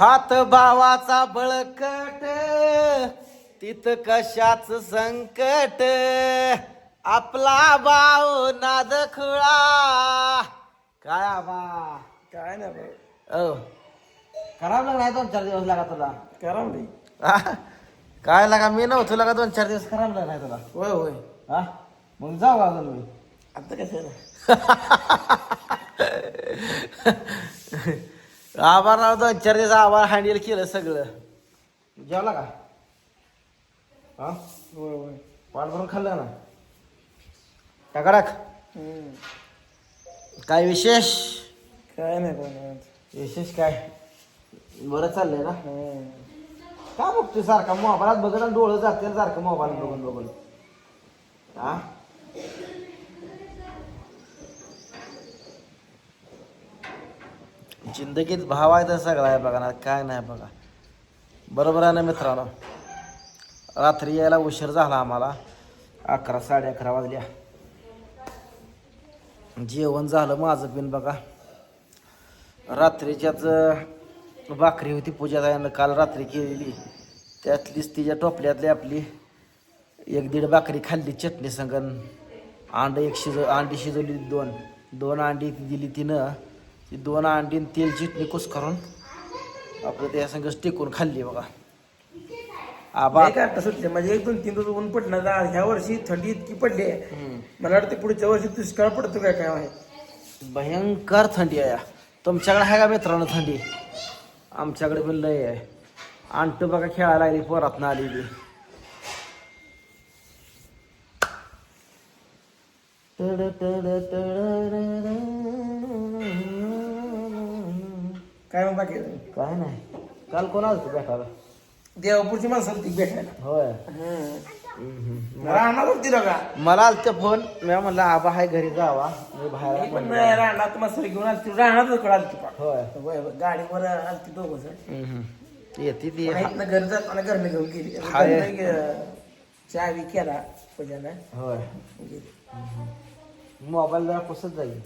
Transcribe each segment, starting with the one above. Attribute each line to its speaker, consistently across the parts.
Speaker 1: हात भावाचा बळकट तित कशाच संकट? आपला भाऊ नाद खुळा. काय आबा?
Speaker 2: काय नाही भाऊ
Speaker 1: ओ खराब लागला दोन चार दिवस लागा तुला.
Speaker 2: करा म्हणजे
Speaker 1: हा? काय लागा? मी नव्हतो लागा दोन चार दिवस. खराब लागला तुला.
Speaker 2: होय होय.
Speaker 1: हा? मग जाऊ अजून मी.
Speaker 2: आता कसं
Speaker 1: आभार राव दोन चार दिवस आभार हँडल केलं सगळं. जेवला का? हा? पाठ भरून खाल्लं ना? टाकाडाक
Speaker 2: हम्म.
Speaker 1: काय विशेष?
Speaker 2: काय नाही.
Speaker 1: विशेष काय? बरं चाललंय ना?
Speaker 2: हम्म.
Speaker 1: का बघतोय सारखा मोबाईलात बघ ना डोळं जाते सारखं मोबाईल बघून बघून? हा जिंदगीत भाव आहे तर सगळा आहे बघा ना काय नाही बघा. बरोबर आहे ना मित्रांनो? रात्री यायला उशीर झाला आम्हाला. अकरा साडे अकरा वाजल्या. जेवण झालं माझं बिन बघा. रात्रीच्याच भाकरी होती पूजा ताईनं काल रात्री केलेली. त्यातलीच तिच्या टोपल्यातली आपली. एक दीड भाकरी खाल्ली चटणी संगन. अंड एक शिज अंडी शिजवली दोन. दोन अंडी दिली तिनं. ती दोन अंडी तेल चटणी कुस करून आपलं त्या संगच टेकून खाल्ली बघा. आबा.
Speaker 2: काटा सुटले म्हणजे एक दोन तीन दिवस ऊन पडणार आ- ह्या वर्षी थंडी इतकी पडली. आहे. मला वाटतं पुढच्या वर्षी दुष्काळ पडतो काय काय माहीत.
Speaker 1: भयंकर थंडी आहे तुमच्याकडे आहे का मित्रांनो थंडी? आमच्याकडे पण लय आहे. अंटू बघा खेळायला लागली पोरात आलेली. टड टड
Speaker 2: काय मग बाकी
Speaker 1: काय नाही. काल कोण आलं तू भेटायला?
Speaker 2: देवापूरची माणसं होती भेटायला.
Speaker 1: होय.
Speaker 2: हम्म. राहणार होती बघा
Speaker 1: मला आलते फोन मी म्हणलं आबा हाय घरी जावा. मी बाहेर
Speaker 2: पण राहणार घेऊन कडे आलती पा
Speaker 1: होय.
Speaker 2: गाडीवर आलती दोघं जण.
Speaker 1: हम्म. येते ती.
Speaker 2: इथनं घर जाताना घरनं घेऊन गेली.
Speaker 1: हाय.
Speaker 2: घरनं गे- चहा बी केला
Speaker 1: होय.
Speaker 2: गेली.
Speaker 1: मोबाईल जरा पुसत जाईल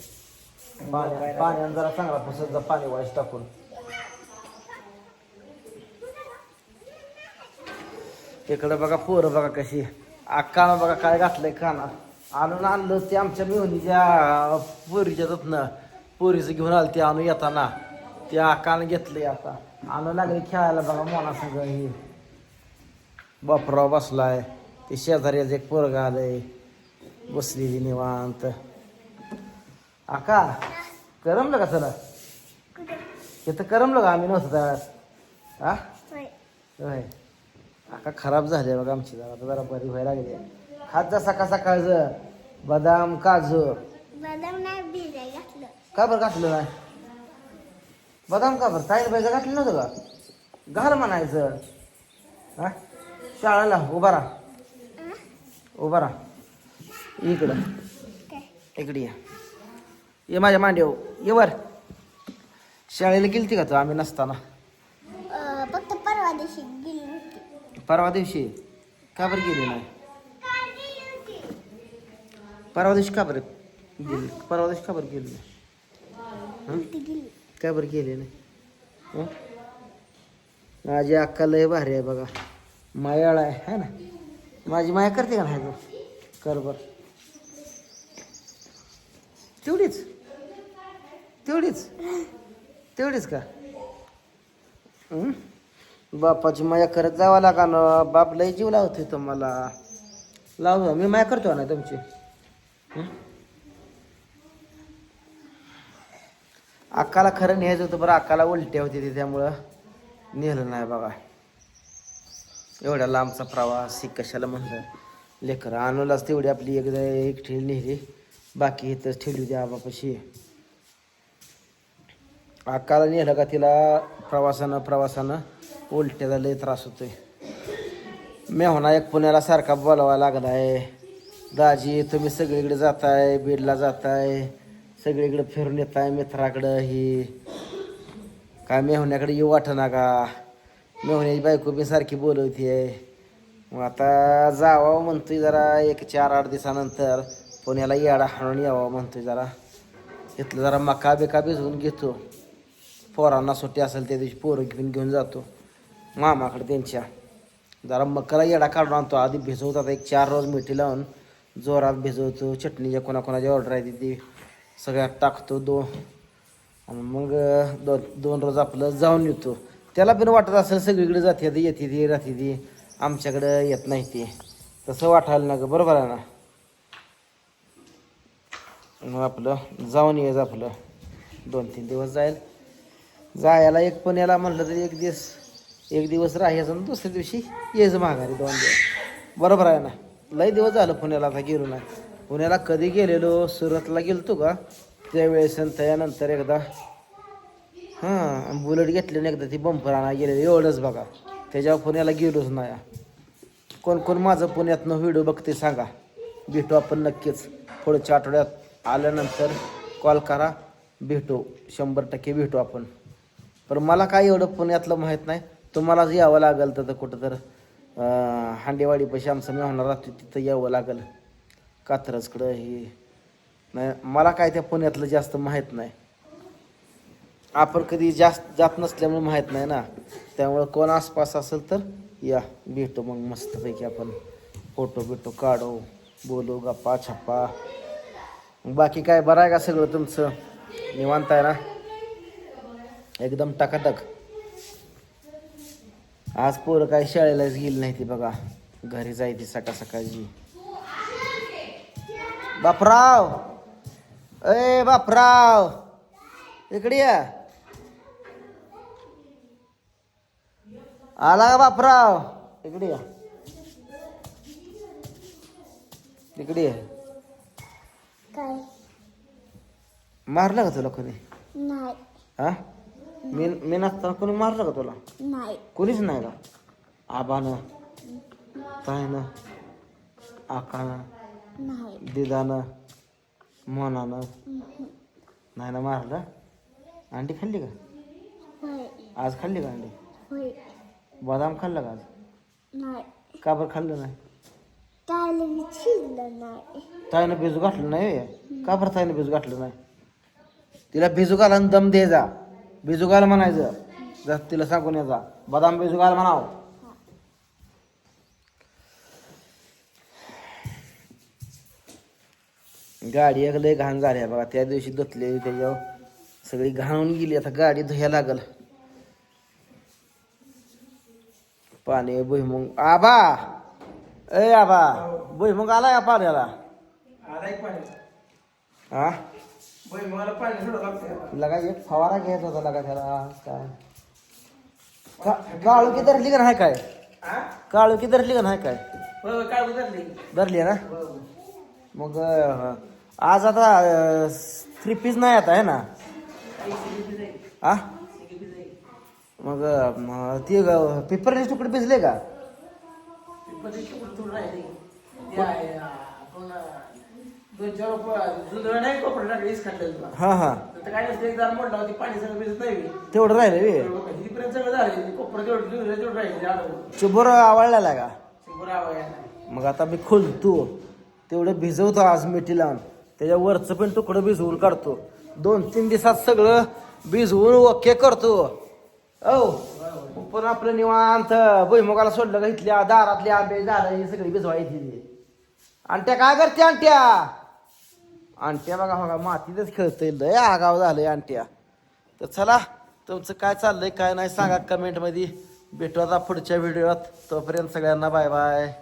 Speaker 1: पाण्या पाण्यानं जरा चांगला पुसत जा पाणी वाईस टाकून. इकडं बघा पोरं बघा कशी. अक्कानं बघा काय घातलंय कानात आणून आणलं ते आमच्या मिळवणीच्या पोरीच्या ना पोरीचं घेऊन आलं ते आणून येताना. ते अक्कानं घेतलंय आता. आणून लागले खेळायला बघा मोना संग ही. बापराव बसलाय. ते शेजारीच एक पोरग आलंय. बसलेली निवांत. आका करमलं का चला तिथं करमलं का? आम्ही नव्हतं हा होय. आका खराब झाले बघा आमची जरा आता जरा बरी व्हायला लागली. खात जा सकाळ सकाळचं बदाम काजू.
Speaker 3: बदाम नाही भिजाय घातलं.
Speaker 1: का बरं घातलं नाही? बदाम का बरं? ताईने पाहिजे घातलं नव्हतं का? घाल म्हणायचं. हा? शाळेला उभा राहा. उभा राहा. इकडं. इकडे ये. ये माझ्या मांडीव ये वर. शाळेला गेलती का तू? आम्ही नसताना
Speaker 3: अं, फक्त परवा दिवशी गेली होती
Speaker 1: परवा दिवशी. का बरं गेली नाही? परवा दिवशी का बरं गेली? परवा दिवशी का बरं गेली नाही? का बरं गेली नाही? माझी अक्का लय भारी आहे बघा. मायाळ आहे है ना? माझी माया करते का नाही तू कर बर. तेवढीच? तेवढीच? तेवढीच का? बापाची माया करत जावं लागा ना. बाप लय जीव लावते तुम्हाला लाव मी माया करतो ना तुमची. अक्काला खरं न्यायचं होतं बरं. अक्काला उलट्या होती ते त्यामुळं नेलं नाही बघा एवढ्या लांबचा प्रवास ही कशाला म्हणलं? लेकर आणूलाच तेवढी आपली एकदा एक ठेवी नेली. बाकी इथंच ठेवली होती आबापाशी. अक्काला नेलं का तिला? प्रवासानं प्रवासानं. उलट्याचा लय त्रास होतोय. मेहना एक पुण्याला सारखा बोलावा लागला आहे दाजी तुम्ही सगळीकडे जाताय बीडला जाताय सगळीकडे फिरून येताय मित्राकडं ही. काय मेहुण्याकडे येऊ वाटना का? मेहुण्याची बायको बी सारखी बोलवती आहे मग आता जावं म्हणतोय जरा एक चार आठ दिवसानंतर. पुण्याला येडा हाणून यावा म्हणतोय जरा. इथलं जरा मका बिका भिजवून घेतो. पोरांना सुट्टी असेल त्या दिवशी पोरं घेऊन घेऊन जातो. मामाकडे त्यांच्या. जरा मकरा येडा काढून आणतो. आधी भिजवतात एक चार रोज मिठी लावून जोरात भिजवतो. चटणीच्या कोणाकोणाची ऑर्डर आहे ती सगळ्यात टाकतो दो. आणि मग दोन दोन रोज आपलं जाऊन येतो. त्याला पण वाटत असेल सगळीकडे जाते ती येते ती राहते ती. आमच्याकडं येत नाही ती. तसं वाटायला ना ग बरोबर आहे ना? मग आपलं जाऊन येज आपलं. दोन तीन दिवस जाईल. जायला एक पण याला म्हटलं तरी एक दिवस एक दिवस राहायचं आणि दुसऱ्या दिवशी यायचं माघारी दोन दिवस. बरोबर आहे ना? लय दिवस झालं पुण्याला आता गेलो नाही. पुण्याला कधी गेलेलो? सुरतला गेलतो का? त्यावेळेस त्यानंतर एकदा. हां बुलेट घेतली ना एकदा ती बंपर आणा गेलेली. एवढंच बघा. त्याच्यावर पुण्याला गेलोच नाही. कोण कोण माझं पुण्यातनं व्हिडिओ बघते सांगा. भेटू आपण नक्कीच. पुढच्या आठवड्यात आल्यानंतर कॉल करा. भेटू. शंभर टक्के भेटू आपण. पण मला काय एवढं पुण्यातलं माहीत नाही. तुम्हालाच यावं लागेल तर कुठं तर हांडेवाडीपाशी आमचं मी होणार राहतो तिथं यावं लागेल. कात्रजकडं हे नाही मला काय त्या पुण्यातलं जास्त माहीत नाही. आपण कधी जास्त जात नसल्यामुळे माहीत नाही ना. त्यामुळं कोण आसपास असेल तर या भेटू मग मस्तपैकी आपण. फोटो बिटो काढू बोलू गप्पा छप्पा. बाकी काय बरं आहे का सगळं तुमचं? निवांत आहे ना? एकदम टकाटक. आज पोरं काय शाळेलाच गेली नाही ती बघा. घरी जायची सकाळ सकाळची. बापराव! ए बापराव! इकडे या. आला का बापराव? इकडे या. इकडे ये.
Speaker 3: काय?
Speaker 1: मारलं का तुला कोणी? हा? मी मी नसताना कोणी मारलं का तुला?
Speaker 3: नाही.
Speaker 1: कोणीच नाही का? आबानं ताईनं आकानं
Speaker 3: नाही.
Speaker 1: दिदानं मोनानं नाही. ना मारलं? अंडी खाल्ली का? आज खाल्ली का अंडी? बदाम खाल्लं का आज?
Speaker 3: नाही.
Speaker 1: का बरं खाल्लं नाही? ताईनं भिजू घातलं नाही? का बरं ताईनं भिजू घातलं नाही? तिला भिजू घाला दम दे जा. भिजू घाल म्हणायचं. जर तिला सांगून ये जा. बदाम भिजू घाल म्हणाव. गाडी एक लय घाण झाली बघा. त्या दिवशी धुतलेली त्याच्यावर. सगळी घाणून गेली. आता गाडी धुया लागल. पाणी भुईमुंग. आबा ए आबा भुईमुंग आला का पाण्याला? हा
Speaker 2: बाई मला पाणी सोडा लागतं
Speaker 1: लगा एक फवारा घ्यायचा होता लगा त्याला काय? का- काळू की धरली का नाही काय?
Speaker 2: हा
Speaker 1: काळू की धरली का नाही काय?
Speaker 2: काय उतरली
Speaker 1: धरली. आहे ना?
Speaker 2: बरोबर
Speaker 1: मग अं, आज आता थ्री पीस नाही आता आहे ना? हा मग अं, ते पेपरचे तुकडे भिजले का?
Speaker 2: दोन चार रुपये जुनं नाही कपडे टाकले इसं खाल्लेलं तुला.
Speaker 1: हा हा.
Speaker 2: तर काय नसतं एक दार मोडला होती पाणी सगळं भिजत नाही
Speaker 1: तेवढं राहिलं वे
Speaker 2: इथपर्यंत सगळं झालं कोपरं तेवढं जुनं तेवढं राहिले
Speaker 1: चिबोर आवडलेला का?
Speaker 2: शंभर आवाज नाही
Speaker 1: मग आता मी खोलतो. तेवढं भिजवतो आज मिठी लावून. त्याच्या वरचं पण तुकडं भिजवून काढतो. दोन तीन दिवसात सगळं भिजवून ओके करतो. औ. पण आपलं निवांत भुईमुगाला सोडलं का इथल्या दारातली आंबे झालं ही सगळी भिजवायची आणि त्या काय करते आणट्या आणट्या बघा बघा मातीतच खेळतंय. लय आगाव झालंय आणट्या तर चला तुमचं काय चाललंय काय नाही सांगा कमेंटमध्ये भेटू आता पुढच्या व्हिडिओत तोपर्यंत सगळ्यांना बाय बाय